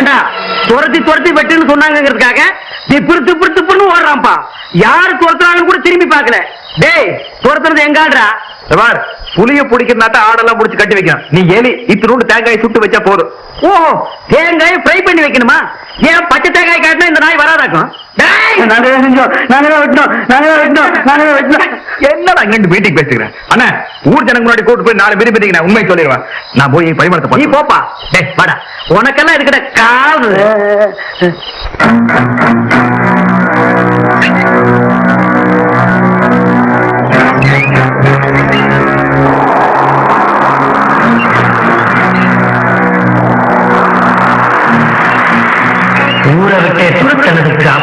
ஏண்டா? துரத்தி துரத்தி வெட்டுன்னு சொன்னாங்கிறதுக்காக திப்புரு திப்புரு திப்புன்னு ஓடுறான்ப்பா. யாரு துரத்துறாங்கன்னு கூட திரும்பி பார்க்கல. டேய் துரத்துறது எங்காடுறா பார் புளிய பிடிக்கிறனாட்ட ஆடெல்லாம் முடிச்சு கட்டி வைக்கணும். நீ எலி இத்தினோண்டு தேங்காய் சுட்டு வச்சா போதும். ஓஹோ தேங்காய் ஃப்ரை பண்ணி வைக்கணுமா? ஏன் பச்சை தேங்காய் காட்டினா இந்த நாய் வராதாக்கும்? என்னடா இங்க மீட்டிங் பேசுகிறேன் அண்ணா ஊர் ஜனங்க முன்னாடி கூட்டு போய் நாலு பேர் நான் உண்மை சொல்லிடுவேன். நான் போய் பரிமாணத்தை நீ போப்பா. டேய் வாடா. உனக்கெல்லாம் இருக்கிற காது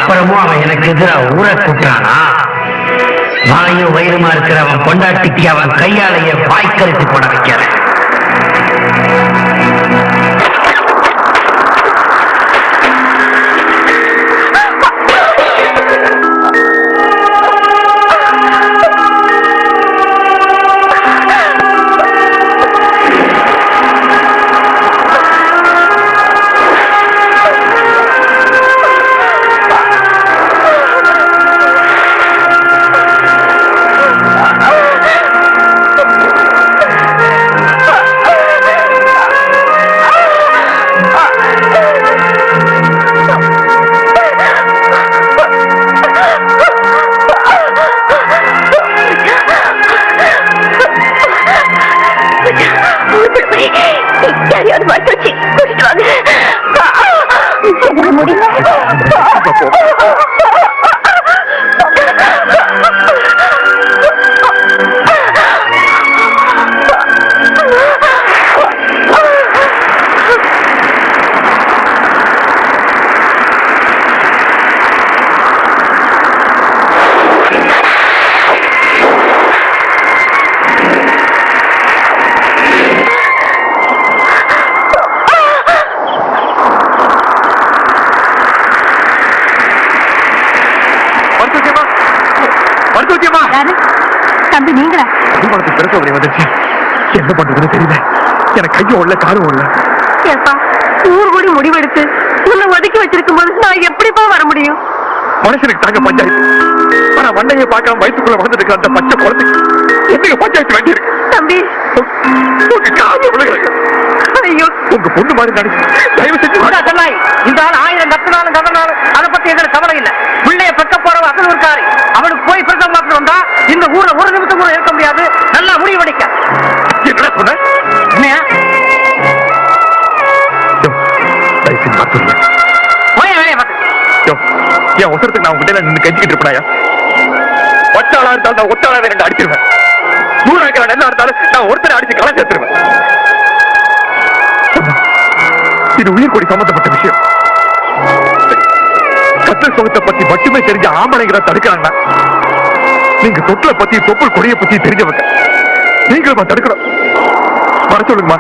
அப்புறமும் அவன் எனக்கு எதிராக ஊரை கூட்டானா வாயும் வயிறுமா இருக்கிற அவன் பொண்டாட்டிக்கு அவன் கையாலேயே வாய்க்கரித்து போட வைக்கிறேன். தம்பி நீங்களா? அடிமனத்து பிரசவனை வந்துச்சு என்ன பண்றதுன்னு தெரியல. எனக்கு கையும் உள்ள காலும் உள்ள. ஏப்பா ஊர் கூடி முடிவெடுத்து உன்னை ஒதுக்கி வச்சிருக்கும் போது நான் எப்படிப்பா வர முடியும்? மனுஷனுக்கு தாங்க பஞ்சாயத்து. ஆனா மண்ணையை பார்க்காம வயிற்றுக்குள்ள வளர்ந்துட்டு இருக்கிற அந்த பச்சை குழந்தைக்கு என்னங்க பஞ்சாயத்து வேண்டி இருக்கு தம்பி உங்க காலம் ஐயோ. உங்க பொண்ணு மாதிரி நடிச்சு தயவு செஞ்சு இந்த ஆள் ஆயிரம் கத்துனாலும் கதனாலும் அதை பத்தி எங்களுக்கு கவலை இல்ல. பிள்ளைய பெக்க போறவ அசல் இருக்காரு அவனுக்கு போய் பிரசவம் வந்தா இந்த ஊர்ல ஒரு நிமிஷம் கூட இருக்க முடியாது. நல்லா முடிவு படிக்க என்ன சொன்ன? என்னையா? என் ஒசரத்துக்கு நான் உங்ககிட்ட நின்று கெஞ்சிக்கிட்டு இருப்பேனாயா? ஒட்டாளா இருந்தாலும் நான் ஒட்டாளாவே ரெண்டு அடிச்சிருவேன். நூறாக்கிற நெல்லா இருந்தாலும் நான் ஒருத்தரை அடிச்சு களை சேர்த்துருவேன். இது உயிர் கொடி சம்பந்தப்பட்ட விஷயம். கத்தல் சுகத்தை பத்தி மட்டுமே தெரிஞ்ச ஆம்பளைங்கிற தடுக்கிறாங்க நீங்க தொட்டில பத்தி தொப்புள் கொடிய பத்தி தெரிஞ்சவங்க நீங்களுமா தடுக்கணும் வர சொல்லுங்கம்மா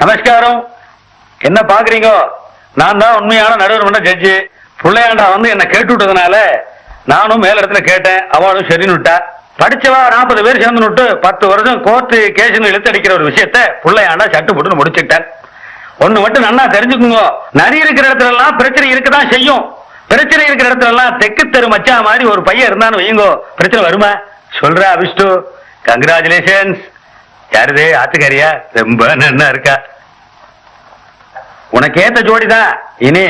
நமஸ்காரம். என்ன பாக்குறீங்க நான் தான் உண்மையான நடுவர் மன்ற ஜட்ஜி பிள்ளையாண்டா வந்து என்ன கேட்டு விட்டதுனால நானும் மேல இடத்துல கேட்டேன். அவளும் சரின்னு விட்டா. படிச்சவா நாற்பது பேர் சேர்ந்து விட்டு பத்து வருஷம் கோர்ட்டு கேஸ்னு இழுத்தடிக்கிற ஒரு விஷயத்த பிள்ளையாண்டா சட்டு போட்டு முடிச்சுட்டேன் ஒண்ணு மட்டும் நல்லா தெரிஞ்சுக்குங்க. நரி இருக்கிற இடத்துல எல்லாம் பிரச்சனை இருக்கதான் செய்யும். பிரச்சனை இருக்கிற இடத்துல எல்லாம் தெக்கு தெரு மச்சா மாதிரி ஒரு பையன் இருந்தான்னு வையுங்கோ. பிரச்சனை வருமா? சொல்ற அபிஷ்டு கங்க்ராச்சுலேஷன்ஸ் யாருது? ஆத்துக்காரியா? ரொம்ப நன்னா இருக்கா? உனக்கு ஏத்த ஜோடிதான். இனி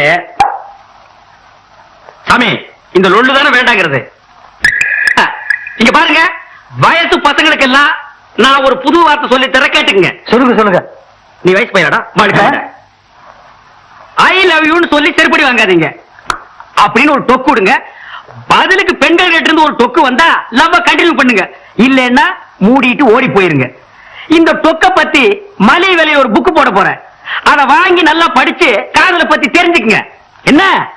சாமி இந்த லொள்ளு தானே வேண்டாங்கிறது. இங்க பாருங்க. வயசு பசங்களுக்கு எல்லாம் நான் ஒரு புது வார்த்தை சொல்லி தர கேட்டுக்குங்க சொல்லுங்க சொல்லுங்க. நீ வயசு பையனடா? ஐ லவ் யூன்னு சொல்லி செருப்படி வாங்காதீங்க. அப்படின்னு ஒரு டொக்கு விடுங்க. பதிலுக்கு பெண்கள் கிட்ட இருந்து ஒரு டொக்கு வந்தா லவ் கண்டினியூ பண்ணுங்க. இல்லைன்னா மூடிட்டு ஓடி போயிருங்க. இந்த தொக்கை பத்தி மலை விலை ஒரு புக் போட போறேன். அதை வாங்கி நல்லா படிச்சு காதலை பத்தி தெரிஞ்சுக்குங்க. என்ன?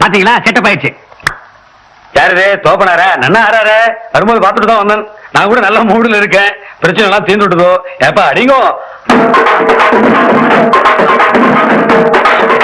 பாத்தீங்களா? செட்டப் ஆயிடுச்சு. யாரு தோப்பனாரா? நன்னா ஆறாரு? வரும்போது பார்த்துட்டு தான் வந்தேன். நான் கூட நல்ல மூடுல இருக்கேன். பிரச்சனை எல்லாம் தீர்ந்து விட்டுதோ? ஏப்பா அடிங்கோ.